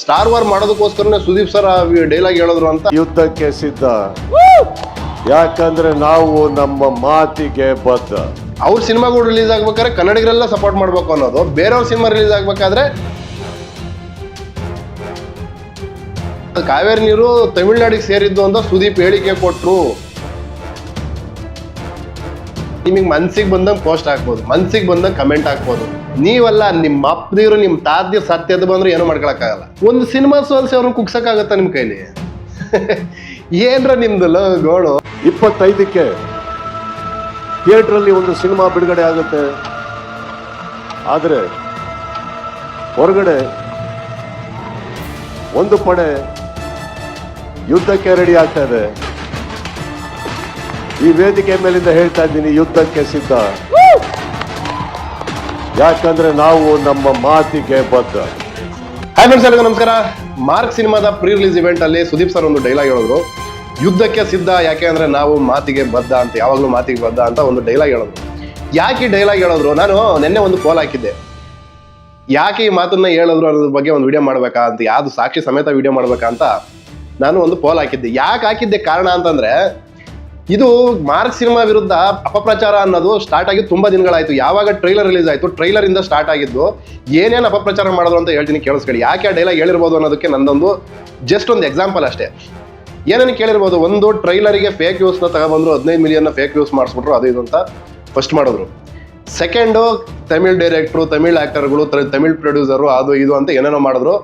Star war ಮಾಡೋದಕ್ಕೋಸ್ಕರನೇ Sudeep sir dialogue ಹೇಳಿದ್ರು ಅಂತ. ಯುದ್ಧಕ್ಕೆ ಸಿದ್ಧ. ಯಾಕಂದ್ರೆ ನಾವು ನಮ್ಮ ಮಾತಿಗೆ ಬದ್ಧ. ಅವ್ರ ಸಿನಿಮಾಗಳು ರಿಲೀಸ್ ಆಗ್ಬೇಕಾದ್ರೆ ಕನ್ನಡಿಗರೆಲ್ಲ ಸಪೋರ್ಟ್ ಮಾಡ್ಬೇಕು ಅನ್ನೋದು. ಬೇರೆಯವ್ರ ಸಿನಿಮಾ ರಿಲೀಸ್ ಆಗ್ಬೇಕಾದ್ರೆ ಕಾವೇರಿ ನೀರು ತಮಿಳ್ನಾಡಿಗೆ ಸೇರಿದ್ದು ಅಂತ ಸುದೀಪ್ ಹೇಳಿಕೆ ಕೊಟ್ರು. ನಿಮಗೆ ಮನ್ಸಿಗೆ ಬಂದಂಗೆ ಪೋಸ್ಟ್ ಹಾಕ್ಬೋದು, ಮನ್ಸಿಗೆ ಬಂದಂಗೆ ಕಮೆಂಟ್ ಹಾಕ್ಬೋದು. ನೀವಲ್ಲ ನಿಮ್ಮ ಅಪ್ಪದಿರು ನಿಮ್ಮ ತಾದ್ಯ ಸತ್ಯದ ಬಂದ್ರೆ ಏನು ಮಾಡ್ಕೊಳಕ್ಕಾಗಲ್ಲ. ಒಂದು ಸಿನಿಮಾ ಸೋಲ್ಸಿ ಅವ್ರನ್ನ ಕುಗ್ಸಕ್ಕಾಗತ್ತಾ ನಿಮ್ಮ ಕೈಲಿ? ಏನ್ರ ನಿಮ್ದು ಗೋಳು ಇಪ್ಪತ್ತೈದಕ್ಕೆ ಥಿಯೇಟ್ರಲ್ಲಿ ಒಂದು ಸಿನಿಮಾ ಬಿಡುಗಡೆ ಆಗುತ್ತೆ. ಆದರೆ ಹೊರಗಡೆ ಒಂದು ಪಡೆ ಯುದ್ಧಕ್ಕೆ ರೆಡಿ ಆಗ್ತಾ ಇದೆ. ಈ ವೇದಿಕೆ ಮೇಲಿಂದ ಹೇಳ್ತಾ ಇದ್ದೀನಿ, ಯುದ್ಧಕ್ಕೆ ಸಿದ್ಧ. ಯಾಕಂದ್ರೆ ನಾವು ನಮ್ಮ ಮಾತಿಗೆ ಬದ್ಧ. ಹಾಯ್ ಫ್ರೆಂಡ್ಸ್ ಎಲ್ಲರಿಗೂ ನಮಸ್ಕಾರ. ಮಾರ್ಕ್ ಸಿನಿಮಾದ ಪ್ರೀ ರಿಲೀಸ್ ಇವೆಂಟ್ ಅಲ್ಲಿ ಸುದೀಪ್ ಸರ್ ಒಂದು ಡೈಲಾಗ್ ಹೇಳಿದ್ರು. ಯುದ್ಧಕ್ಕೆ ಸಿದ್ಧ, ಯಾಕೆ ಅಂದ್ರೆ ನಾವು ಮಾತಿಗೆ ಬದ್ಧ ಅಂತ, ಯಾವಾಗಲೂ ಮಾತಿಗೆ ಬದ್ಧ ಅಂತ ಒಂದು ಡೈಲಾಗ್ ಹೇಳಿದ್ರು. ಯಾಕೆ ಈ ಡೈಲಾಗ್ ಹೇಳಿದ್ರು? ನಾನು ನಿನ್ನೆ ಒಂದು ಪೋಲ್ ಹಾಕಿದ್ದೆ. ಯಾಕೆ ಈ ಮಾತನ್ನ ಹೇಳಿದ್ರು ಅನ್ನೋದ್ರ ಬಗ್ಗೆ ಒಂದು ವಿಡಿಯೋ ಮಾಡ್ಬೇಕಾ ಅಂತ, ಯಾವ್ದು ಸಾಕ್ಷಿ ಸಮೇತ ವಿಡಿಯೋ ಮಾಡ್ಬೇಕಾ ಅಂತ ನಾನು ಒಂದು ಪೋಲ್ ಹಾಕಿದ್ದೆ. ಯಾಕೆ ಹಾಕಿದ್ದೆ ಕಾರಣ ಅಂತಂದ್ರೆ ಇದು ಮಾರ್ಕ್ ಸಿನಿಮಾ ವಿರುದ್ಧ ಅಪಪ್ರಚಾರ ಅನ್ನೋದು ಸ್ಟಾರ್ಟ್ ಆಗಿ ತುಂಬಾ ದಿನಗಳಾಯ್ತು. ಯಾವಾಗ ಟ್ರೈಲರ್ ರಿಲೀಸ್ ಆಯ್ತು ಟ್ರೈಲರ್ ಇಂದ ಸ್ಟಾರ್ಟ್ ಆಗಿದ್ದು ಏನೇನು ಅಪಪ್ರಚಾರ ಮಾಡಿದ್ರು ಅಂತ ಹೇಳ್ತೀನಿ ಕೇಳಿಸ್ಕೊಳ್ಳಿ. ಯಾಕೆ ಆ ಡೈಲಾಗ್ ಹೇಳಿರ್ಬೋದು ಅನ್ನೋದಕ್ಕೆ ನಂದೊಂದು ಜಸ್ಟ್ ಒಂದು ಎಕ್ಸಾಂಪಲ್ ಅಷ್ಟೇ. ಏನೇನು ಕೇಳಿರ್ಬೋದು? ಒಂದು ಟ್ರೈಲರಿಗೆ ಫೇಕ್ ಯೂಸ್ನ ತಗೊಬಂದ್ರು ಹದಿನೈದು ಮಿಲಿಯನ್ನ ಫೇಕ್ ಯೂಸ್ ಮಾಡಿಸ್ಬಿಟ್ರು, ಅದು ಇದು ಅಂತ ಫಸ್ಟ್ ಮಾಡಿದ್ರು. ಸೆಕೆಂಡು ತಮಿಳ್ ಡೈರೆಕ್ಟ್ರು ತಮಿಳ್ ಆ್ಯಕ್ಟರ್ಗಳು ತಮಿಳ್ ಪ್ರೊಡ್ಯೂಸರು ಅದು ಇದು ಅಂತ ಏನೇನೋ ಮಾಡಿದ್ರು.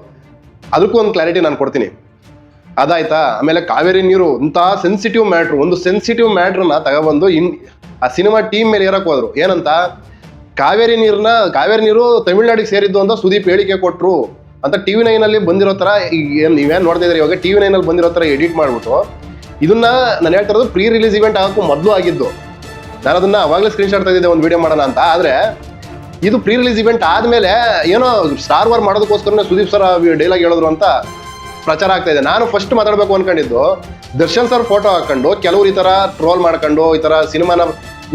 ಅದಕ್ಕೂ ಒಂದು ಕ್ಲಾರಿಟಿ ನಾನು ಕೊಡ್ತೀನಿ. ಅದಾಯ್ತಾ? ಆಮೇಲೆ ಕಾವೇರಿ ನೀರು, ಇಂಥ ಸೆನ್ಸಿಟಿವ್ ಮ್ಯಾಟ್ರ್ ಒಂದು ಸೆನ್ಸಿಟಿವ್ ಮ್ಯಾಟ್ರನ್ನ ತಗೊಬಂದು ಇನ್ ಆ ಸಿನಿಮಾ ಟೀಮ್ ಮೇಲೆ ಏರಕ್ ಹೋದ್ರು. ಏನಂತ? ಕಾವೇರಿ ನೀರನ್ನ ಕಾವೇರಿ ನೀರು ತಮಿಳ್ನಾಡಿಗೆ ಸೇರಿದ್ದು ಅಂತ ಸುದೀಪ್ ಹೇಳಿಕೆ ಕೊಟ್ಟರು ಅಂತ ಟಿವಿ ನೈನಲ್ಲಿ ಬಂದಿರೋ ಥರ ಈಗ ನೀವೇನು ನೋಡ್ತಾ ಇದ್ದೀರಿ? ಇವಾಗ ಟಿವಿ ನೈನಲ್ಲಿ ಬಂದಿರೋ ಥರ ಎಡಿಟ್ ಮಾಡ್ಬಿಟ್ಟು ಇದನ್ನ ನಾನು ಹೇಳ್ತಾ ಇರೋದು ಪ್ರೀ ರಿಲೀಸ್ ಇವೆಂಟ್ ಆಗೋಕ್ಕೂ ಮೊದಲು ಆಗಿದ್ದು. ನಾನು ಅದನ್ನ ಅವಾಗಲೇ ಸ್ಕ್ರೀನ್ ಶಾಟ್ ತೆಗೆದಿದ್ದೆ ಒಂದು ವಿಡಿಯೋ ಮಾಡೋಣ ಅಂತ. ಆದರೆ ಇದು ಪ್ರೀ ರಿಲೀಸ್ ಇವೆಂಟ್ ಆದಮೇಲೆ ಏನೋ ಸ್ಟಾರ್ ವಾರ್ ಮಾಡೋದಕ್ಕೋಸ್ಕರನೇ ಸುದೀಪ್ ಸರ್ ಡೈಲಾಗ್ ಹೇಳಿದ್ರು ಅಂತ ಪ್ರಚಾರ ಆಗ್ತಾ ಇದೆ. ನಾನು ಫಸ್ಟ್ ಮಾತಾಡಬೇಕು ಅನ್ಕೊಂಡಿದ್ದು, ದರ್ಶನ್ ಸರ್ ಫೋಟೋ ಹಾಕೊಂಡು, ಕೆಲವರು ಈ ತರ ಟ್ರೋಲ್ ಮಾಡ್ಕೊಂಡು, ಈ ತರ ಸಿನಿಮಾನ,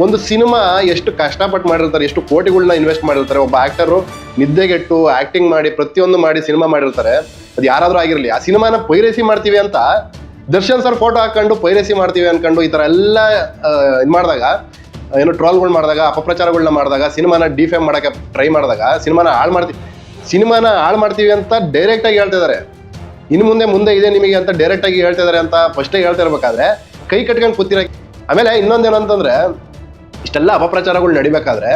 ಒಂದು ಸಿನಿಮಾ ಎಷ್ಟು ಕಷ್ಟಪಟ್ಟು ಮಾಡಿರ್ತಾರೆ, ಎಷ್ಟು ಕೋಟಿಗಳನ್ನ ಇನ್ವೆಸ್ಟ್ ಮಾಡಿರ್ತಾರೆ, ಒಬ್ಬ ಆಕ್ಟರು ನಿದ್ದೆಗೆಟ್ಟು ಆಕ್ಟಿಂಗ್ ಮಾಡಿ, ಪ್ರತಿಯೊಂದು ಮಾಡಿ ಸಿನಿಮಾ ಮಾಡಿರ್ತಾರೆ. ಅದು ಯಾರಾದರೂ ಆಗಿರಲಿ. ಆ ಸಿನಿಮಾನ ಪೈರಸಿ ಮಾಡ್ತೀವಿ ಅಂತ ದರ್ಶನ್ ಸರ್ ಫೋಟೋ ಹಾಕೊಂಡು ಪೈರಸಿ ಮಾಡ್ತೀವಿ ಅನ್ಕೊಂಡು ಈ ತರ ಎಲ್ಲ ಇದು ಮಾಡಿದಾಗ, ಏನು ಟ್ರೋಲ್ಗಳು ಮಾಡಿದಾಗ ಅಪಪ್ರಚಾರಗಳನ್ನ ಮಾಡಿದಾಗ, ಸಿನಿಮಾನ ಡಿಫೇಮ್ ಮಾಡಕ್ಕೆ ಟ್ರೈ ಮಾಡಿದಾಗ, ಸಿನಿಮಾನ ಹಾಳು ಮಾಡ್ತೀವಿ ಸಿನಿಮಾನ ಹಾಳು ಮಾಡ್ತೀವಿ ಅಂತ ಡೈರೆಕ್ಟ್ ಆಗಿ ಹೇಳ್ತಿದ್ದಾರೆ ಇನ್ನು ಮುಂದೆ ಮುಂದೆ ಇದೆ ನಿಮಗೆ ಅಂತ ಡೈರೆಕ್ಟ್ ಆಗಿ ಹೇಳ್ತಾ ಇದಾರೆ ಅಂತ ಫಸ್ಟೇ ಹೇಳ್ತಾ ಇರ್ಬೇಕಾದ್ರೆ ಕೈ ಕಟ್ಕೊಂಡು ಕೂತಿರ ಆಮೇಲೆ ಇನ್ನೊಂದೇನು ಅಂತಂದ್ರೆ ಇಷ್ಟೆಲ್ಲ ಅಪಪ್ರಚಾರಗಳು ನಡಿಬೇಕಾದ್ರೆ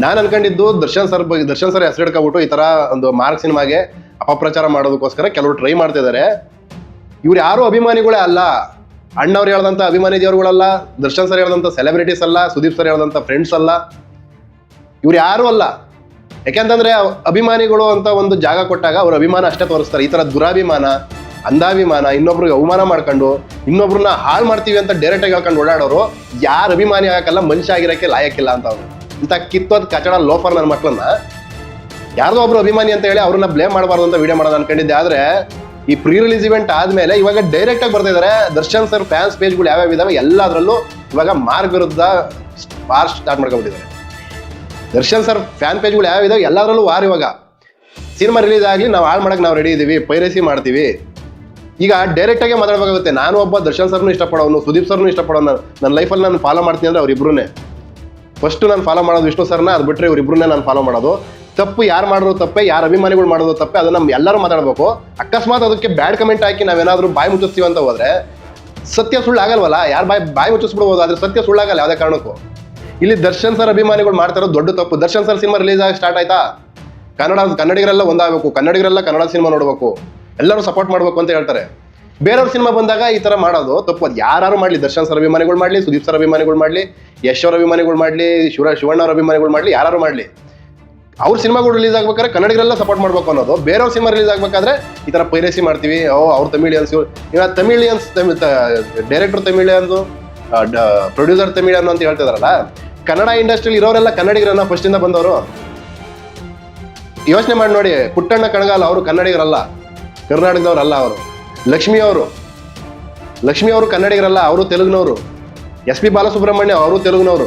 ನಾನು ಅನ್ಕೊಂಡಿದ್ದು ದರ್ಶನ್ ಸರ್ ಬಗ್ಗೆ ದರ್ಶನ್ ಸರ್ ಹೆಸರು ಹಿಡ್ಕೊಬಿಟ್ಟು ಈ ತರ ಒಂದು ಮಾರ್ಕ್ ಸಿನಿಮಾಗೆ ಅಪಪ್ರಚಾರ ಮಾಡೋದಕ್ಕೋಸ್ಕರ ಕೆಲವರು ಟ್ರೈ ಮಾಡ್ತಾ ಮಾಡ್ತಿದ್ದಾರೆ ಇವ್ರು ಯಾರು ಅಭಿಮಾನಿಗಳೇ ಅಲ್ಲ. ಅಣ್ಣವ್ರು ಹೇಳ್ದಂಥ ಅಭಿಮಾನಿ ದೇವರುಗಳಲ್ಲ, ದರ್ಶನ್ ಸರ್ ಹೇಳ್ದಂಥ ಸೆಲೆಬ್ರಿಟೀಸ್ ಅಲ್ಲ, ಸುದೀಪ್ ಸರ್ ಹೇಳ್ದಂಥ ಫ್ರೆಂಡ್ಸ್ ಅಲ್ಲ. ಇವ್ರು ಯಾರು ಅಲ್ಲ. ಯಾಕೆಂತಂದ್ರೆ ಅಭಿಮಾನಿಗಳು ಅಂತ ಒಂದು ಜಾಗ ಕೊಟ್ಟಾಗ ಅವ್ರ ಅಭಿಮಾನ ಅಷ್ಟೇ ತೋರಿಸ್ತಾರೆ. ಈ ತರ ದುರಾಭಿಮಾನ, ಅಂಧಾಭಿಮಾನ, ಇನ್ನೊಬ್ರಿಗೆ ಅವಮಾನ ಮಾಡ್ಕೊಂಡು, ಇನ್ನೊಬ್ರನ್ನ ಹಾಳು ಮಾಡ್ತೀವಿ ಅಂತ ಡೈರೆಕ್ಟ್ ಆಗಿ ಹೇಳ್ಕೊಂಡು ಓಡಾಡೋರು ಯಾರು ಅಭಿಮಾನಿ ಆಗಕ್ಕಲ್ಲ, ಮನುಷ್ಯ ಆಗಿರಕ್ಕೆ ಲಾಯಕ್ಕಿಲ್ಲ ಅಂತ ಅವ್ರು. ಇಂಥ ಕಿತ್ತೋದ್ ಕಚಡ ಲೋಫರ್ ನನ್ನ ಮಕ್ಕಳನ್ನ ಯಾರ್ದೋ ಒಬ್ರು ಅಭಿಮಾನಿ ಅಂತ ಹೇಳಿ ಅವ್ರನ್ನ ಬ್ಲೇಮ್ ಮಾಡಬಾರ್ದು ಅಂತ ವಿಡಿಯೋ ಮಾಡೋದು ಅನ್ಕೊಂಡಿದ್ದೆ. ಆದ್ರೆ ಈ ಪ್ರೀ ರಿಲೀಸ್ ಇವೆಂಟ್ ಆದ್ಮೇಲೆ ಇವಾಗ ಡೈರೆಕ್ಟ್ ಆಗಿ ಬರ್ತಾ ಇದಾರೆ. ದರ್ಶನ್ ಸರ್ ಫ್ಯಾನ್ಸ್ ಪೇಜ್ಗಳು ಯಾವ್ಯಾವ ಇದಾವೆ ಎಲ್ಲದರಲ್ಲೂ ಇವಾಗ ಮಾರ್ಕ್ ವಿರುದ್ಧ ವಾರ್ ಸ್ಟಾರ್ಟ್ ಮಾಡ್ಕೊಂಡ್ಬಿಟ್ಟಿದ್ದಾರೆ ದರ್ಶನ್ ಸರ್ ಫ್ಯಾನ್ ಪೇಜ್ಗಳು ಯಾವ ಇದಾವೆ? ಎಲ್ಲದರಲ್ಲೂ ವಾರ್ ಇವಾಗ. ಸಿನಿಮಾ ರಿಲೀಸ್ ಆಗಲಿ ನಾವು ಹಾಳು ಮಾಡಕ್ಕೆ ನಾವು ರೆಡಿ ಇದ್ದೀವಿ ಪೈರಸಿ ಮಾಡ್ತೀವಿ. ಈಗ ಡೈರೆಕ್ಟ್ ಆಗಿ ಮಾತಾಡಬೇಕಾಗುತ್ತೆ. ನಾನು ಒಬ್ಬ ದರ್ಶನ್ ಸರ್ನು ಇಷ್ಟಪಡೋನು, ಸುದೀಪ್ ಸರ್ನು ಇಷ್ಟಪಡೋನು ನನ್ನ ಲೈಫಲ್ಲಿ ನಾನು ಫಾಲೋ ಮಾಡ್ತೀನಿ ಅಂದರೆ ಅವ್ರಿಬ್ರನ್ನೇ ಫಸ್ಟ್ ನಾನು ಫಾಲೋ ಮಾಡೋದು ವಿಷ್ಣು ಸರ್ನ, ಅದು ಬಿಟ್ಟರೆ ಇವ್ರಿಬ್ರನ್ನೇ ನಾನು ಫಾಲೋ ಮಾಡೋದು. ತಪ್ಪು ಯಾರು ಮಾಡೋದು ತಪ್ಪೆ, ಯಾರು ಅಭಿಮಾನಿಗಳು ಮಾಡೋದು ತಪ್ಪೆ, ಅದನ್ನು ನಮ್ಮ ಎಲ್ಲರೂ ಮಾತಾಡಬೇಕು. ಅಕಸ್ಮಾತ್ ಅದಕ್ಕೆ ಬ್ಯಾಡ್ ಕಮೆಂಟ್ ಹಾಕಿ ನಾವೇನಾದರೂ ಬಾಯಿ ಮುಚ್ಚಿಸ್ತೀವಿ ಅಂತ ಹೋದರೆ, ಸತ್ಯ ಸುಳ್ಳು ಆಗಲ್ವಲ್ಲ ಯಾರು ಬಾಯಿ ಬಾಯಿ ಮುಚ್ಚಿಸ್ಬಿಡ್ಬೋದು, ಆದರೆ ಸತ್ಯ ಸುಳ್ಳಾಗಲ್ಲ ಯಾವುದೇ ಕಾರಣಕ್ಕೂ. ಇಲ್ಲಿ ದರ್ಶನ್ ಸರ್ ಅಭಿಮಾನಿಗಳು ಮಾಡ್ತಾ ಇರೋದು ದೊಡ್ಡ ತಪ್ಪು. ದರ್ಶನ್ ಸರ್ ಸಿನಿಮಾ ರಿಲೀಸ್ ಆಗಿ ಸ್ಟಾರ್ಟ್ ಆಯ್ತಾ? ಕನ್ನಡ, ಕನ್ನಡಿಗರೆಲ್ಲ ಒಂದಾಗಬೇಕು. ಕನ್ನಡಿಗರೆಲ್ಲ ಕನ್ನಡ ಸಿನಿಮಾ ನೋಡಬೇಕು. ಎಲ್ಲರೂ ಸಪೋರ್ಟ್ ಮಾಡಬೇಕು ಅಂತ ಹೇಳ್ತಾರೆ. ಬೇರೆಯವ್ರ ಸಿನಿಮಾ ಬಂದಾಗ ಈ ತರ ಮಾಡೋದು ತಪ್ಪು. ಅದು ಯಾರು ಮಾಡಲಿ. ದರ್ಶನ್ ಸರ್ ಅಭಿಮಾನಿಗಳು ಮಾಡಲಿ, ಸುದೀಪ್ ಸರ್ ಅಭಿಮಾನಿಗಳು ಮಾಡಲಿ, ಯಶ್ ಅವ್ರ ಅಭಿಮಾನಿಗಳು ಮಾಡಲಿ, ಶಿವ, ಶಿವಣ್ಣ ಅಭಿಮಾನಿಗಳು ಮಾಡಲಿ ಯಾರು ಮಾಡಲಿ. ಅವ್ರ ಸಿನಿಮಾಗಳು ರಿಲೀಸ್ ಆಗ್ಬೇಕಾದ್ರೆ ಕನ್ನಡಿಗರೆಲ್ಲ ಸಪೋರ್ಟ್ ಮಾಡ್ಬೇಕು ಅನ್ನೋದು. ಬೇರೆಯವ್ರ ಸಿನಿಮಾ ರಿಲೀಸ್ ಆಗಬೇಕಾದ್ರೆ ಈ ತರ ಪೈರೇಸಿ ಮಾಡ್ತೀವಿ. ಓ, ಅವ್ರ ತಮಿಳಿಯನ್ಸ್ ಇವಾಗ ತಮಿಳಿಯನ್ಸ್ ಡೈರೆಕ್ಟರ್ ತಮಿಳಿಯನ್ಸು ಪ್ರೊಡ್ಯೂಸರ್ ತಮಿಳಿಯನ್ ಅಂತ ಹೇಳ್ತಿದಾರಲ್ಲ, ಕನ್ನಡ ಇಂಡಸ್ಟ್ರಿಲಿ ಇರೋರೆಲ್ಲ ಕನ್ನಡಿಗರನ್ನ ಫಸ್ಟ್ ಇಂದ ಬಂದವರು. ಯೋಚನೆ ಮಾಡಿ ನೋಡಿ, ಪುಟ್ಟಣ್ಣ ಕಣಗಾಲ ಅವರು ಕನ್ನಡಿಗರಲ್ಲ, ಕರ್ನಾಟಕದವ್ರಲ್ಲ ಅವರು. ಲಕ್ಷ್ಮಿ ಅವರು ಲಕ್ಷ್ಮಿ ಅವರು ಕನ್ನಡಿಗರಲ್ಲ, ಅವರು ತೆಲುಗಿನವರು. ಎಸ್ ಪಿ ಬಾಲಸುಬ್ರಹ್ಮಣ್ಯ ಅವರು ತೆಲುಗಿನವರು.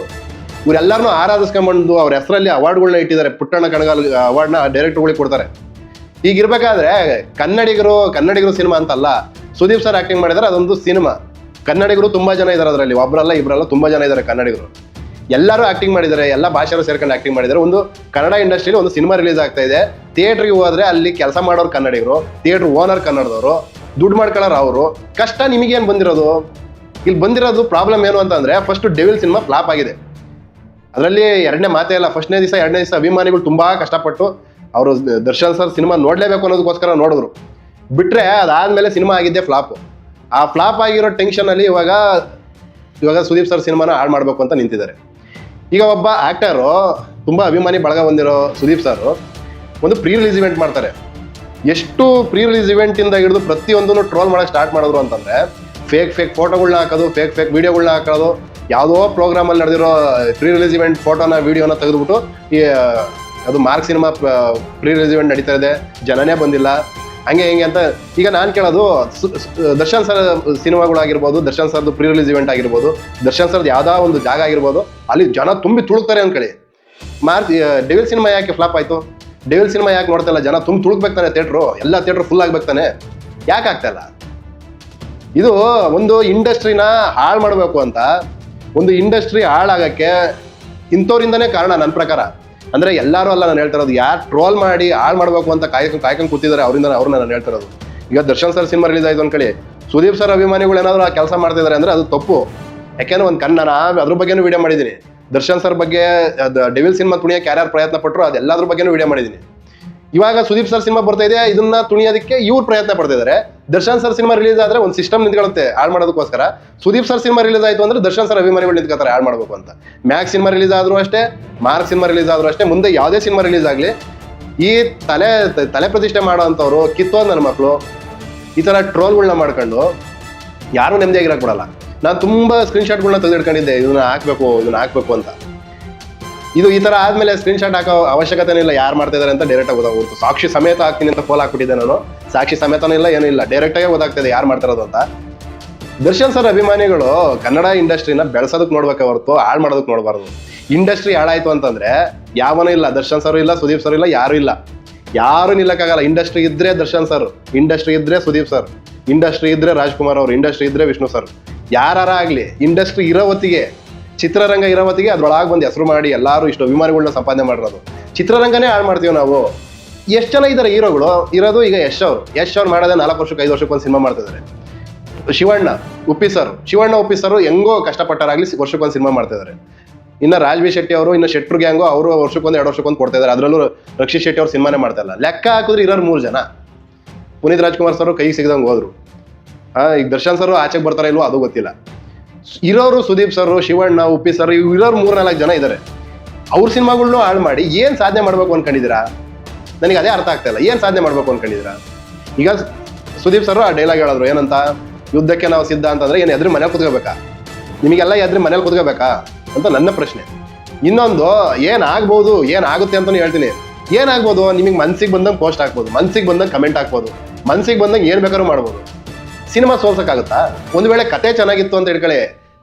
ಇವರೆಲ್ಲರನ್ನೂ ಆರಾಧಿಸ್ಕೊಂಡ್ಬಂದು ಅವ್ರ ಹೆಸರಲ್ಲಿ ಅವಾರ್ಡ್ಗಳನ್ನ ಇಟ್ಟಿದ್ದಾರೆ, ಪುಟ್ಟಣ್ಣ ಕಣಗಾಲ್ ಅವಾರ್ಡ್ನ ಡೈರೆಕ್ಟರ್ಗಳಿಗೆ ಕೊಡ್ತಾರೆ. ಹೀಗಿರ್ಬೇಕಾದ್ರೆ ಕನ್ನಡಿಗರು ಕನ್ನಡಿಗರು ಸಿನಿಮಾ ಅಂತಲ್ಲ, ಸುದೀಪ್ ಸರ್ ಆಕ್ಟಿಂಗ್ ಮಾಡಿದ್ರೆ, ಅದೊಂದು ಸಿನಿಮಾ. ಕನ್ನಡಿಗರು ತುಂಬಾ ಜನ ಇದಾರೆ ಅದರಲ್ಲಿ. ಒಬ್ರಲ್ಲ ಇಬ್ಬರಲ್ಲ ತುಂಬಾ ಜನ ಇದ್ದಾರೆ ಕನ್ನಡಿಗರು. ಎಲ್ಲರೂ ಆಕ್ಟಿಂಗ್ ಮಾಡಿದ್ದಾರೆ, ಎಲ್ಲ ಭಾಷೆಯಲ್ಲೂ ಸೇರ್ಕೊಂಡು ಆಕ್ಟಿಂಗ್ ಮಾಡಿದ್ದಾರೆ. ಒಂದು ಕನ್ನಡ ಇಂಡಸ್ಟ್ರಿಲಿ ಒಂದು ಸಿನಿಮಾ ರಿಲೀಸ್ ಆಗ್ತಾ ಇದೆ. ಥಿಯೇಟ್ರಿಗೆ ಹೋದ್ರೆ ಅಲ್ಲಿ ಕೆಲಸ ಮಾಡೋರು ಕನ್ನಡಿಗರು ಥಿಯೇಟರ್ ಓನರ್ ಕನ್ನಡದವರು, ದುಡ್ಡು ಮಾಡ್ಕೊಳ್ಳೋರು ಅವರು. ಕಷ್ಟ ನಿಮಗೇನು ಬಂದಿರೋದು? ಇಲ್ಲಿ ಬಂದಿರೋದು ಪ್ರಾಬ್ಲಮ್ ಏನು ಅಂತಂದ್ರೆ ಫಸ್ಟ್ ಡೆವಿಲ್ ಸಿನಿಮಾ ಫ್ಲಾಪ್ ಆಗಿದೆ. ಅದರಲ್ಲಿ ಎರಡನೇ ಮಾತೇ ಇಲ್ಲ. ಫಸ್ಟ್ನೇ ದಿವಸ, ಎರಡನೇ ದಿವಸ ಅಭಿಮಾನಿಗಳು ತುಂಬಾ ಕಷ್ಟಪಟ್ಟು ಅವರು ದರ್ಶನ್ ಸರ್ ಸಿನಿಮಾ ನೋಡಲೇಬೇಕು ಅನ್ನೋದಕ್ಕೋಸ್ಕರ ನೋಡಿದ್ರು. ಬಿಟ್ರೆ ಅದಾದ್ಮೇಲೆ ಸಿನಿಮಾ ಆಗಿದ್ದೆ ಫ್ಲಾಪ್ ಆ ಫ್ಲಾಪ್ ಆಗಿರೋ ಟೆನ್ಷನ್ ಅಲ್ಲಿ ಇವಾಗ ಇವಾಗ ಸುದೀಪ್ ಸರ್ ಸಿನಿಮಾನ ಹಾಳು ಮಾಡಬೇಕು ಅಂತ ನಿಂತಿದ್ದಾರೆ. ಈಗ ಒಬ್ಬ ಆ್ಯಕ್ಟರು ತುಂಬಾ ಅಭಿಮಾನಿ ಬಳಗ ಬಂದಿರೋ ಸುದೀಪ್ ಸರ್ ಒಂದು ಪ್ರೀ ರಿಲೀಸ್ ಇವೆಂಟ್ ಮಾಡ್ತಾರೆ. ಎಷ್ಟು ಪ್ರೀ ರಿಲೀಸ್ ಇವೆಂಟ್ ಇಂದ ಹಿಡಿದು ಪ್ರತಿಯೊಂದನ್ನು ಟ್ರೋಲ್ ಮಾಡಕ್ ಸ್ಟಾರ್ಟ್ ಮಾಡಿದ್ರು ಅಂತಂದ್ರೆ ಫೇಕ್ ಫೇಕ್ ಫೋಟೋಗಳನ್ನ ಹಾಕೋದು ಫೇಕ್ ಫೇಕ್ ವಿಡಿಯೋಗಳನ್ನ ಹಾಕೋದು, ಯಾವುದೋ ಪ್ರೋಗ್ರಾಮ್ ಅಲ್ಲಿ ನಡೆದಿರೋ ಪ್ರೀ ರಿಲೀಸ್ ಇವೆಂಟ್ ಫೋಟೋನ ವಿಡಿಯೋನ ತೆಗೆದುಬಿಟ್ಟು ಈ ಅದು Mark cinema pre release event ನಡೀತಾ ಇದೆ, ಜನನೇ ಬಂದಿಲ್ಲ ಹಂಗೆ ಹಿಂಗೆ ಅಂತ ಈಗ ನಾನು ಕೇಳೋದು ದರ್ಶನ್ ಸರ್ ಸಿನಿಮಾಗಳಾಗಿರ್ಬೋದು, ದರ್ಶನ್ ಸರ್ದು ಪ್ರೀ ರಿಲೀಸ್ ಇವೆಂಟ್ ಆಗಿರ್ಬೋದು, ದರ್ಶನ್ ಸರ್ದು ಯಾವ್ದೋ ಒಂದು ಜಾಗ ಆಗಿರ್ಬೋದು, ಅಲ್ಲಿ ಜನ ತುಂಬಿ ತುಳುಕ್ತಾರೆ ಅಂದ್ಕೊಳ್ಳಿ ಮಾರ್ತಿ ಡೆವಿಲ್ ಸಿನಿಮಾ ಯಾಕೆ ಫ್ಲಾಪ್ ಆಯಿತು? ಡೆವಿಲ್ ಸಿನಿಮಾ ಯಾಕೆ ನೋಡ್ತಾ ಇಲ್ಲ? ಜನ ತುಂಬಿ ತುಳುಕ್ಬೇಕು ತಾನೆ ಥಿಯೇಟ್ರು ಎಲ್ಲ ಥಿಯೇಟ್ರ್ ಫುಲ್ ಆಗ್ಬೇಕಾನೆ ಯಾಕೆ ಆಗ್ತಾ ಇಲ್ಲ? ಇದು ಒಂದು ಇಂಡಸ್ಟ್ರಿನ ಹಾಳು ಮಾಡಬೇಕು ಅಂತ, ಒಂದು ಇಂಡಸ್ಟ್ರಿ ಹಾಳಾಗಕ್ಕೆ ಇಂಥವ್ರಿಂದನೇ ಕಾರಣ ನನ್ನ ಪ್ರಕಾರ. ಅಂದ್ರೆ ಎಲ್ಲರೂ ಅಲ್ಲ ನಾನು ಹೇಳ್ತಾ ಇರೋದು, ಯಾರು ಟ್ರೋಲ್ ಮಾಡಿ ಹಾಳು ಮಾಡಬೇಕು ಅಂತ ಕಾಯ್ಕೊಂಡು ಕಾಯ್ಕೊಂಡು ಕೂತಿದ್ದಾರೆ ಅವರಿಂದ ಅವ್ರನ್ನ ನಾನು ಹೇಳ್ತಾ ಇರೋದು. ಈಗ ದರ್ಶನ್ ಸರ್ ಸಿನಿಮಾ ರಿಲೀಸ್ ಆಯ್ತು ಅನ್ಕೊಳ್ಳಿ. ಸುದೀಪ್ ಸರ್ ಅಭಿಮಾನಿಗಳು ಏನಾದ್ರು ಆ ಕೆಲಸ ಮಾಡ್ತಿದ್ದಾರೆ ಅಂದ್ರೆ ಅದು ತಪ್ಪು. ಯಾಕೆಂದ್ರೆ ಒಂದು ಕಣ್ಣು, ನಾನು ಅದ್ರ ಬಗ್ಗೆನೂ ವಿಡಿಯೋ ಮಾಡಿದ್ದೀನಿ. ದರ್ಶನ್ ಸರ್ ಬಗ್ಗೆ ಡೆವಿಲ್ ಸಿನಿಮಾ ತುಣಿಯಕ್ಕೆ ಯಾರ್ಯಾರು ಪ್ರಯತ್ನ ಪಟ್ಟರು ಅದೆಲ್ಲದ್ರ ಬಗ್ಗೆನೂ ವಿಡಿಯೋ ಮಾಡಿದ್ದೀನಿ. ಇವಾಗ ಸುದೀಪ್ ಸರ್ ಸಿನಿಮಾ ಬರ್ತಾ ಇದೆ, ಇದನ್ನ ತುಣಿಯೋದಕ್ಕೆ ಇವ್ರು ಪ್ರಯತ್ನ ಪಡ್ತಿದ್ದಾರೆ ದರ್ಶನ್ ಸರ್ ಸಿನಿಮಾ ರಿಲೀಸ್ ಆದ್ರೆ ಒಂದು ಸಿಸ್ಟಮ್ ನಿಂತ್ಕೊಳ್ಳುತ್ತೆ ಹಾಳು ಮಾಡೋದಕ್ಕೋಸ್ಕರ. ಸುದೀಪ್ ಸರ್ ಸಿನಿಮಾ ರಿಲೀಸ್ ಆಯ್ತು ಅಂದ್ರೆ ದರ್ಶನ್ ಸರ್ ಅಭಿಮಾನಿಗಳು ನಿಂತ್ಕೊತಾರೆ ಹಾಳು ಮಾಡಬೇಕು ಅಂತ. ಮ್ಯಾಕ್ ಸಿನಿಮಾ ರಿಲೀಸ್ ಆದ್ರೂ ಅಷ್ಟೇ, ಮಾರ್ಕ್ ಸಿನಿಮಾ ರಿಲೀಸ್ ಆದ್ರೂ ಅಷ್ಟೇ, ಮುಂದೆ ಯಾವುದೇ ಸಿನಿಮಾ ರಿಲೀಸ್ ಆಗಲಿ, ಈ ತಲೆ ತಲೆ ಪ್ರತಿಷ್ಠೆ ಮಾಡೋ ಕಿತ್ತೋ ನನ್ನ ಮಕ್ಕಳು ಈ ಥರ ಟ್ರೋಲ್ಗಳನ್ನ ಮಾಡ್ಕೊಂಡು ಯಾರು ನೆಮ್ಮದಿಯಾಗಿರಕ್ಕೆ ಬಿಡಲ್ಲ. ನಾನು ತುಂಬ ಸ್ಕ್ರೀನ್ಶಾಟ್ಗಳನ್ನ ತೆಗೆದಿಟ್ಕೊಂಡಿದ್ದೆ, ಇದನ್ನ ಹಾಕ್ಬೇಕು ಇದನ್ನ ಹಾಕ್ಬೇಕು ಅಂತ. ಇದು ಈ ತರ ಆದ್ಮೇಲೆ ಸ್ಕ್ರೀನ್ ಶಾಟ್ ಹಾಕೋ ಅವಶ್ಯಕತೆ ಇಲ್ಲ, ಯಾರು ಮಾಡ್ತಾ ಇದಾರೆ ಅಂತ ಡೈರೆಕ್ಟ್ ಆಗಿ ಓದಾಗುತ್ತೆ ಸಾಕ್ಷಿ ಸಮೇತ ಹಾಕ್ತೀನಿ ಅಂತ ಫೋಲ್ ಹಾಕ್ಬಿಟ್ಟಿದ್ದೆ ನಾನು. ಸಾಕ್ಷಿ ಸಮೇತನೂ ಇಲ್ಲ, ಏನೂ ಇಲ್ಲ. ಡೈರೆಕ್ಟ್ ಆಗಿ ಓದಾಗ್ತಿದೆ ಯಾರು ಮಾಡ್ತಿರೋದು ಅಂತ. ದರ್ಶನ್ ಸರ್ ಅಭಿಮಾನಿಗಳು, ಕನ್ನಡ ಇಂಡಸ್ಟ್ರಿನ ಬೆಳೆಸೋದಕ್ಕೆ ನೋಡ್ಬೇಕೆ ಹೊರತು, ಹಾಳು ಮಾಡೋದಕ್ಕೆ ನೋಡಬಾರ್ದು. ಇಂಡಸ್ಟ್ರಿ ಹಾಳಾಯ್ತು ಅಂತಂದ್ರೆ ಯಾವನೂ ಇಲ್ಲ. ದರ್ಶನ್ ಸರ್ ಇಲ್ಲ, ಸುದೀಪ್ ಸರ್ ಇಲ್ಲ, ಯಾರು ಇಲ್ಲ. ಯಾರು ನಿಲ್ಲಕ್ಕಾಗಲ್ಲ. ಇಂಡಸ್ಟ್ರಿ ಇದ್ರೆ ದರ್ಶನ್ ಸರ್, ಇಂಡಸ್ಟ್ರಿ ಇದ್ರೆ ಸುದೀಪ್ ಸರ್, ಇಂಡಸ್ಟ್ರಿ ಇದ್ರೆ ರಾಜ್ಕುಮಾರ್ ಅವರು, ಇಂಡಸ್ಟ್ರಿ ಇದ್ರೆ ವಿಷ್ಣು ಸರ್. ಯಾರು ಆಗಲಿ, ಇಂಡಸ್ಟ್ರಿ ಇರೋ ಹೊತ್ತಿಗೆ ಚಿತ್ರರಂಗ ಇರೋ ಹೊತ್ತಿಗೆ ಅದ್ರೊಳಗೆ ಬಂದು ಹೆಸರು ಮಾಡಿ ಎಲ್ಲರೂ ಇಷ್ಟು ಅಭಿಮಾನಿಗಳನ್ನ ಸಂಪಾದನೆ ಮಾಡಿರೋದು. ಚಿತ್ರರಂಗನೇ ಹಾಳು ಮಾಡ್ತೀವಿ ನಾವು? ಎಷ್ಟು ಜನ ಇದ್ದಾರೆ ಹೀರೋಗಳು? ಇರೋದು ಈಗ ಯಶ್ ಅವರು. ಯಶ್ ಅವ್ರು ಮಾಡೋದೇ ನಾಲ್ಕು ವರ್ಷಕ್ಕೆ ಐದು ವರ್ಷಕ್ಕೆ ಒಂದು ಸಿನಿಮಾ ಮಾಡ್ತಿದ್ದಾರೆ ಶಿವಣ್ಣ, ಉಪ್ಪಿ ಸರ್. ಶಿವಣ್ಣ, ಉಪ್ಪಿ ಸರ್ ಹೆಂಗೋ ಕಷ್ಟಪಟ್ಟಾರಾಗ್ಲಿ ವರ್ಷಕ್ಕೊಂದು ಸಿನಿಮಾ ಮಾಡ್ತಿದ್ದಾರೆ ಇನ್ನು ರಾಜ್ವಿ ಶೆಟ್ಟಿ ಅವರು, ಇನ್ನು ಶೆಟ್ರು ಗ್ಯಾಂಗು ಅವರು ವರ್ಷಕ್ಕೊಂದು ಎರಡು ವರ್ಷಕ್ಕೊಂದು ಕೊಡ್ತಾ ಇದ್ದಾರೆ ಅದರಲ್ಲೂ ರಕ್ಷಿತ್ ಶೆಟ್ಟಿ ಅವ್ರು ಸಿನಿಮಾನೇ ಮಾಡ್ತಾ ಇಲ್ಲ. ಲೆಕ್ಕ ಹಾಕಿದ್ರೆ ಇರೋರು ಮೂರು ಜನ. ಪುನೀತ್ ರಾಜ್ಕುಮಾರ್ ಸರ್ ಕೈಗೆ ಸಿಗದಂಗೆ ಹೋದ್ರು. ಈಗ ದರ್ಶನ್ ಸರ್ ಆಚೆಗೆ ಬರ್ತಾರ ಇಲ್ವೋ ಅದು ಗೊತ್ತಿಲ್ಲ. ಇರೋರು ಸುದೀಪ್ ಸರ್ ಶಿವಣ್ಣ, ಉಪ್ಪಿ ಸರ್ ಇರೋರು ಮೂರ್ ನಾಲ್ಕು ಜನ ಇದ್ದಾರೆ ಅವ್ರ ಸಿನಿಮಾಗಳ್ನು ಹಾಳು ಮಾಡಿ ಏನು ಸಾಧನೆ ಮಾಡ್ಬೇಕು ಅನ್ಕೊಂಡಿದ್ದೀರಾ ನನಗೆ ಅದೇ ಅರ್ಥ ಆಗ್ತಾ ಇಲ್ಲ. ಏನ್ ಸಾಧನೆ ಮಾಡ್ಬೇಕು ಅನ್ಕೊಂಡಿದ್ದೀರಾ ಈಗ ಸುದೀಪ್ ಸರ್ ಆ ಡೈಲಾಗ್ ಹೇಳಿದ್ರು, ಏನಂತ? ಯುದ್ಧಕ್ಕೆ ನಾವು ಸಿದ್ಧ ಅಂತಂದ್ರೆ ಏನು ಎದ್ರಿ ಮನೇಲಿ ಕುತ್ಕೋಬೇಕಾ? ನಿಮಗೆಲ್ಲ ಎದ್ರಿ ಮನೇಲಿ ಕುತ್ಕೋಬೇಕಾ? ಅಂತ ನನ್ನ ಪ್ರಶ್ನೆ. ಇನ್ನೊಂದು, ಏನ್ ಆಗ್ಬೋದು, ಏನ್ ಆಗುತ್ತೆ ಅಂತಾನು ಹೇಳ್ತೀನಿ. ಏನಾಗ್ಬೋದು ನಿಮಗೆ ಮನ್ಸಿಗೆ ಬಂದಂಗೆ ಪೋಸ್ಟ್ ಹಾಕ್ಬೋದು, ಮನ್ಸಿಗೆ ಬಂದಂಗೆ ಕಮೆಂಟ್ ಹಾಕ್ಬೋದು, ಮನ್ಸಿಗೆ ಬಂದಂಗೆ ಏನ್ ಬೇಕಾದ್ರೂ ಮಾಡ್ಬೋದು. ಸಿನಿಮಾ ಸೋಲ್ಸಕ್ಕಾಗುತ್ತಾ? ಒಂದು ವೇಳೆ ಕತೆ ಚೆನ್ನಾಗಿತ್ತು ಅಂತ ಹೇಳ್ಕೊಳ್ಳಿ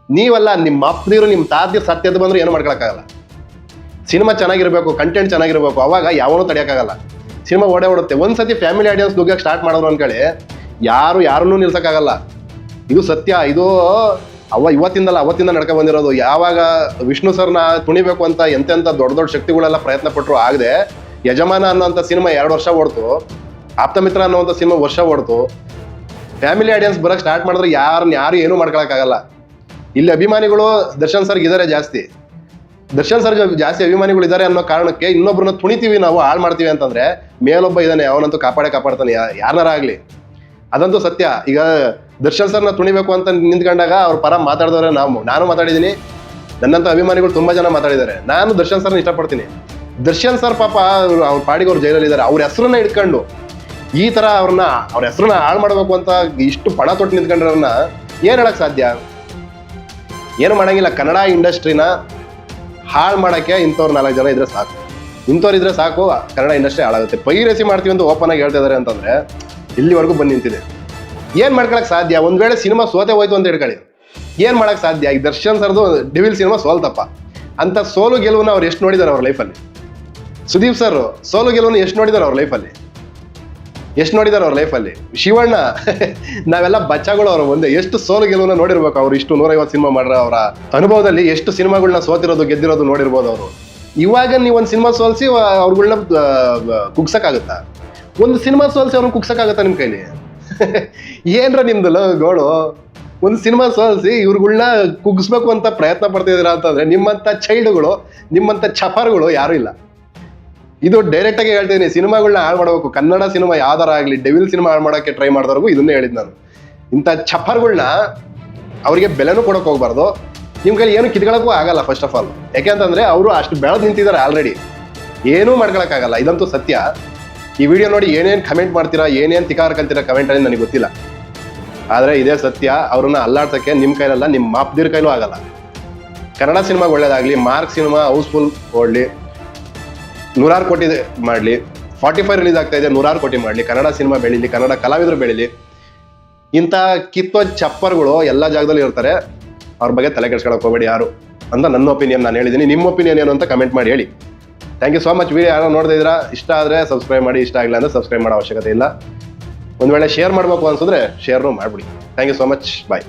ನೀವಲ್ಲ ನಿಮ್ಮ ಅಪ್ಪದಿರು ನಿಮ್ಮ ತಾತ್ಯ ಸತ್ಯದ ಬಂದರೂ ಏನು ಮಾಡ್ಕೊಳಕ್ಕಾಗಲ್ಲ. ಸಿನಿಮಾ ಚೆನ್ನಾಗಿರಬೇಕು ಕಂಟೆಂಟ್ ಚೆನ್ನಾಗಿರಬೇಕು, ಅವಾಗ ಯಾವನು ತಡೆಯೋಕ್ಕಾಗಲ್ಲ ಸಿನಿಮಾ ಓಡೇ ಓಡುತ್ತೆ. ಒಂದ್ಸತಿ ಫ್ಯಾಮಿಲಿ ಆಡಿಯನ್ಸ್ ನುಗ್ಗಕ್ಕೆ ಸ್ಟಾರ್ಟ್ ಮಾಡೋರು ಅಂದ್ಕೊಳ್ಳಿ ಯಾರು ಯಾರನ್ನೂ ನಿಲ್ಸೋಕ್ಕಾಗಲ್ಲ. ಇದು ಸತ್ಯ, ಇದು ಅವ ಇವತ್ತಿಂದಲ್ಲ ಅವತ್ತಿಂದ ನಡ್ಕೊ ಬಂದಿರೋದು. ಯಾವಾಗ ವಿಷ್ಣು ಸರ್ನ ತುಣಿಬೇಕು ಅಂತ ಎಂತೆಂಥ ದೊಡ್ಡ ದೊಡ್ಡ ಶಕ್ತಿಗಳೆಲ್ಲ ಪ್ರಯತ್ನ ಪಟ್ಟರು ಆಗದೆ, ಯಜಮಾನ ಅನ್ನೋಂಥ ಸಿನಿಮಾ ಎರಡು ವರ್ಷ ಓಡ್ತು. ಆಪ್ತಮಿತ್ರ ಅನ್ನೋಂಥ ಸಿನಿಮಾ ವರ್ಷ ಓಡ್ತು. ಫ್ಯಾಮಿಲಿ ಆಡಿಯನ್ಸ್ ಬರಕ್ ಸ್ಟಾರ್ಟ್ ಮಾಡಿದ್ರೆ ಯಾರನ್ನ ಯಾರು ಏನೂ ಮಾಡ್ಕೊಳಕ್ಕಾಗಲ್ಲ. ಇಲ್ಲಿ ಅಭಿಮಾನಿಗಳು ದರ್ಶನ್ ಸರ್ಗೆ ಇದಾರೆ ಜಾಸ್ತಿ. ದರ್ಶನ್ ಸರ್ ಜಾಸ್ತಿ ಅಭಿಮಾನಿಗಳು ಇದ್ದಾರೆ ಅನ್ನೋ ಕಾರಣಕ್ಕೆ ಇನ್ನೊಬ್ಬರನ್ನ ತುಣಿತೀವಿ ನಾವು ಹಾಳು ಮಾಡ್ತೀವಿ ಅಂತಂದ್ರೆ ಮೇಲೊಬ್ಬ ಇದ್ದಾನೆ ಅವನಂತೂ ಕಾಪಾಡೇ ಕಾಪಾಡ್ತಾನೆ ಯಾರನ್ನಾರ ಆಗಲಿ. ಅದಂತೂ ಸತ್ಯ. ಈಗ ದರ್ಶನ್ ಸರ್ನ ತುಣಿಬೇಕು ಅಂತ ನಿಂತ್ಕೊಂಡಾಗ ಅವ್ರ ಪರ ಮಾತಾಡಿದವ್ರೆ ನಾವು ನಾನು ಮಾತಾಡಿದ್ದೀನಿ. ನನ್ನಂತ ಅಭಿಮಾನಿಗಳು ತುಂಬಾ ಜನ ಮಾತಾಡಿದ್ದಾರೆ. ನಾನು ದರ್ಶನ್ ಸರ್ನ ಇಷ್ಟಪಡ್ತೀನಿ. ದರ್ಶನ್ ಸರ್ ಪಾಪ ಅವ್ರ ಪಾಡಿಗೆ ಅವ್ರು ಜೈಲಲ್ಲಿ ಇದ್ದಾರೆ. ಅವ್ರ ಹೆಸರನ್ನ ಇಟ್ಕೊಂಡು ಈ ತರ ಅವ್ರನ್ನ, ಅವ್ರ ಹೆಸರನ್ನ ಹಾಳು ಮಾಡಬೇಕು ಅಂತ ಇಷ್ಟು ಪಣ ತೊಟ್ಟು ನಿಂತ್ಕೊಂಡ್ರವ್ರನ್ನ ಏನ್ ಹೇಳಕ್ ಸಾಧ್ಯ? ಏನು ಮಾಡಂಗಿಲ್ಲ. ಕನ್ನಡ ಇಂಡಸ್ಟ್ರಿನ ಹಾಳು ಮಾಡಕ್ಕೆ ಇಂಥವ್ರು ನಾಲ್ಕು ಜನ ಇದ್ರೆ ಸಾಕು. ಇಂಥವ್ರು ಇದ್ರೆ ಸಾಕು, ಕನ್ನಡ ಇಂಡಸ್ಟ್ರಿ ಹಾಳಾಗುತ್ತೆ. ಪೈರಸಿ ಮಾಡ್ತೀವಿ ಅಂತ ಓಪನ್ ಆಗಿ ಹೇಳ್ತಾ ಇದಾರೆ ಅಂತಂದ್ರೆ, ಇಲ್ಲಿವರೆಗೂ ಬಂದು ನಿಂತಿದೆ. ಏನ್ ಮಾಡ್ಕೊಳಕ್ ಸಾಧ್ಯ? ಒಂದ್ ವೇಳೆ ಸಿನಿಮಾ ಸೋತೆ ಹೋಯ್ತು ಅಂತ ಹೇಳ್ಕೊಳ್ಳಿ. ಏನ್ ಮಾಡಕ್ ಸಾಧ್ಯ? ಈಗ ದರ್ಶನ್ ಸರ್ದು ಡಿವಿಲ್ ಸಿನಿಮಾ ಸೋಲ್ತಪ್ಪ ಅಂತ ಸೋಲು ಗೆಲುವನ್ನ ಅವ್ರು ಎಷ್ಟು ನೋಡಿದಾರೆ ಅವ್ರ ಲೈಫಲ್ಲಿ ಸುದೀಪ್ ಸರ್ ಸೋಲು ಗೆಲುವನ್ನ ಎಷ್ಟು ನೋಡಿದಾರೆ ಅವ್ರ ಲೈಫಲ್ಲಿ ಎಷ್ಟು ನೋಡಿದಾರೆ ಅವ್ರ ಲೈಫಲ್ಲಿ ಶಿವಣ್ಣ, ನಾವೆಲ್ಲ ಬಚ್ಚಗಳು ಅವ್ರ ಮುಂದೆ ಎಷ್ಟು ಸೋಲು ಗೆಲುವನ್ನ ನೋಡಿರ್ಬೇಕು ಅವ್ರು. ಇಷ್ಟು ನೂರೈವತ್ತು ಸಿನಿಮಾ ಮಾಡ್ರ ಅವರ ಅನುಭವದಲ್ಲಿ ಎಷ್ಟು ಸಿನಿಮಾಗಳನ್ನ ಸೋತಿರೋದು, ಗೆದ್ದಿರೋದು ನೋಡಿರ್ಬೋದು ಅವರು. ಇವಾಗ ನೀವು ಒಂದು ಸಿನಿಮಾ ಸೋಲ್ಸಿ ಅವ್ರುಗಳ್ನ ಕುಗ್ಸಕ್ಕಾಗುತ್ತಾ? ಒಂದು ಸಿನಿಮಾ ಸೋಲ್ಸಿ ಅವ್ರನ್ನ ಕುಗ್ಸಕ್ಕಾಗತ್ತಾ ನಿಮ್ಮ ಕೈಲಿ? ಏನ್ರ ನಿಮ್ದಲ್ಲ ಗೋಳು? ಒಂದು ಸಿನಿಮಾ ಸೋಲ್ಸಿ ಇವ್ರುಗಳ್ನ ಕುಗ್ಸ್ಬೇಕು ಅಂತ ಪ್ರಯತ್ನ ಪಡ್ತಿದ್ದೀರಾ ಅಂತಂದ್ರೆ ನಿಮ್ಮಂಥ ಚೈಲ್ಡ್ಗಳು ನಿಮ್ಮಂಥ ಚಪರ್ಗಳು ಯಾರು ಇಲ್ಲ. ಇದು ಡೈರೆಕ್ಟ್ ಆಗಿ ಹೇಳ್ತೀನಿ ಸಿನಿಮಾಗಳನ್ನ ಹಾಳು ಮಾಡಬೇಕು. ಕನ್ನಡ ಸಿನಿಮಾ ಯಾವ್ದಾರ ಆಗಲಿ ಡೆವಿಲ್ ಸಿನಿಮಾ ಹಾಳು ಮಾಡೋಕ್ಕೆ ಟ್ರೈ ಮಾಡಿದವ್ರಿಗೂ ಇದನ್ನೇ ಹೇಳಿದ್ ನಾನು. ಇಂಥ ಚಪ್ಪರ್ಗಳನ್ನ ಅವರಿಗೆ ಬೆಲೆನೂ ಕೊಡೋಕೆ ಹೋಗ್ಬಾರ್ದು. ನಿಮ್ಮ ಕೈಲಿ ಏನು ಕಿತ್ಕೊಳಕ್ಕೂ ಆಗಲ್ಲ ಫಸ್ಟ್ ಆಫ್ ಆಲ್ ಯಾಕೆಂತಂದ್ರೆ ಅವರು ಅಷ್ಟು ಬೆಳೆದು ನಿಂತಿದ್ದಾರೆ ಆಲ್ರೆಡಿ ಏನೂ ಮಾಡ್ಕೊಳಕ್ಕಾಗಲ್ಲ ಇದಂತೂ ಸತ್ಯ. ಈ ವಿಡಿಯೋ ನೋಡಿ ಏನೇನು ಕಮೆಂಟ್ ಮಾಡ್ತೀರಾ, ಏನೇನು ಕಾಮೆಂಟ್ ಅಲ್ಲಿ ನನಗೆ ಗೊತ್ತಿಲ್ಲ. ಆದರೆ ಇದೇ ಸತ್ಯ, ಅವ್ರನ್ನ ಅಲ್ಲಾಡ್ಸೋಕ್ಕೆ ನಿಮ್ಮ ಕೈಲಲ್ಲ ನಿಮ್ಮ ಮಾಪ್ದಿರ ಕೈಲೂ ಆಗಲ್ಲ. ಕನ್ನಡ ಸಿನಿಮಾಗೆ ಒಳ್ಳೇದಾಗಲಿ, ಮಾರ್ಕ್ ಸಿನಿಮಾ ಹೌಸ್ಫುಲ್ ಓಡಲಿ. ನೂರಾರು ಕೋಟಿ ಮಾಡಲಿ, ಫಾರ್ಟಿ ಫೈವ್ ರಿಲೀಸ್ ಆಗ್ತಾ ಇದೆ, ನೂರಾರು ಕೋಟಿ ಮಾಡಲಿ, ಕನ್ನಡ ಸಿನಿಮಾ ಬೆಳೀಲಿ, ಕನ್ನಡ ಕಲಾವಿದರು ಬೆಳೀಲಿ. ಇಂಥ ಕಿತ್ತೋ ಚಪ್ಪರ್ಗಳು ಎಲ್ಲ ಜಾಗದಲ್ಲಿ ಇರ್ತಾರೆ. ಅವ್ರ ಬಗ್ಗೆ ತಲೆ ಕೆಡ್ಸ್ಕೊಳಕ್ಕೆ ಹೋಗಬೇಡಿ ಯಾರು ಅಂತ ನನ್ನ ಒಪಿನಿಯನ್ ನಾನು ಹೇಳಿದ್ದೀನಿ ನಿಮ್ಮ ಒಪಿನಿಯನ್ ಏನು ಅಂತ ಕಮೆಂಟ್ ಮಾಡಿ ಹೇಳಿ. Thank you so much video ಯಾರೋ ನೋಡ್ತಾ ಇದ್ದೀರಾ, ಇಷ್ಟ ಆದರೆ ಸಬ್ಸ್ಕ್ರೈಬ್ ಮಾಡಿ, ಇಷ್ಟ ಆಗಿಲ್ಲ ಅಂದರೆ ಸಬ್ಸ್ಕ್ರೈಬ್ ಮಾಡೋ ಅವಶ್ಯಕತೆ ಇಲ್ಲ. ಒಂದು ವೇಳೆ ಶೇರ್ ಮಾಡಬೇಕು ಅನ್ಸಿದ್ರೆ ಶೇರ್ನು ಮಾಡಿಬಿಡಿ. Thank you so much bye.